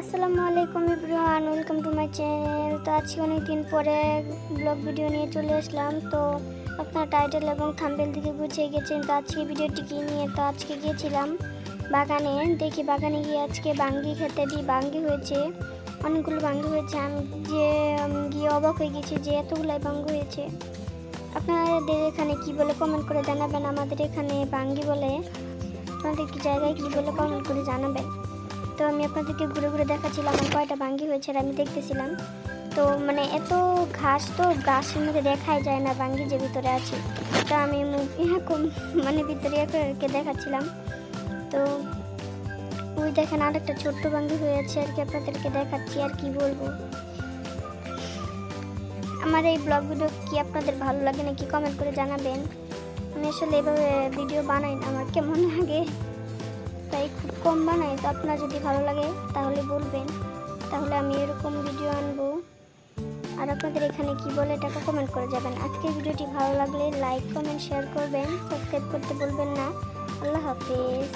আসসালামু আলাইকুম ইব্রাহান welcome to my channel. তো আজকে অনেক দিন পরে ব্লগ ভিডিও নিয়ে চলে আসলাম। তো আপনার টাইটেল এবং থাম্বেল দিকে গুছিয়ে গেছেন তো আজকে ভিডিওটি কি নিয়ে? তো আজকে গিয়েছিলাম বাগানে। দেখি বাগানে গিয়ে আজকে বাঙ্গি খেতে দিই বাঙ্গি হয়েছে, অনেকগুলো বাঙ্গি হয়েছে। আমি যে গিয়ে অবাক হয়ে গেছি যে এতগুলাই বাঙ্গি হয়েছে। আপনাদের এখানে কি বলে কমেন্ট করে জানাবেন? আমাদের এখানে বাঙ্গি বলে। আপনাদের কি জায়গায় কি বলে কমেন্ট করে জানাবেন? তো আমি আপনাদেরকে ঘুরে ঘুরে দেখাচ্ছিলাম, আমার কয়টা ভাঙ্গি হয়েছে আমি দেখতেছিলাম। তো মানে এত ঘাস তো ঘাসের মধ্যে দেখাই যায় না ভাঙ্গি যে ভিতরে আছে। তো আমি এরকম মানে ভিতরে একে দেখাচ্ছিলাম। তো ওই দেখেন আর একটা ছোট্ট ভাঙ্গি হয়েছে আর কি আপনাদেরকে দেখাচ্ছি আর কি বলব। আমার এই ব্লগ ভিডিও কি আপনাদের ভালো লাগে নাকি কমেন্ট করে জানাবেন। আমি আসলে এভাবে ভিডিও বানাই না, আমার কেমন লাগে। কম বানাই, তো আপনার যদি ভালো লাগে তাহলে বলবেন। তাহলে আমি এরকম ভিডিও আনব। আর আপনাদের এখানে কি বলে এটাকে কমেন্ট করে যাবেন। আজকের ভিডিওটি ভালো লাগলে লাইক কমেন্ট শেয়ার করবেন। সাবস্ক্রাইব করতে বলবেন না। আল্লাহ হাফিজ।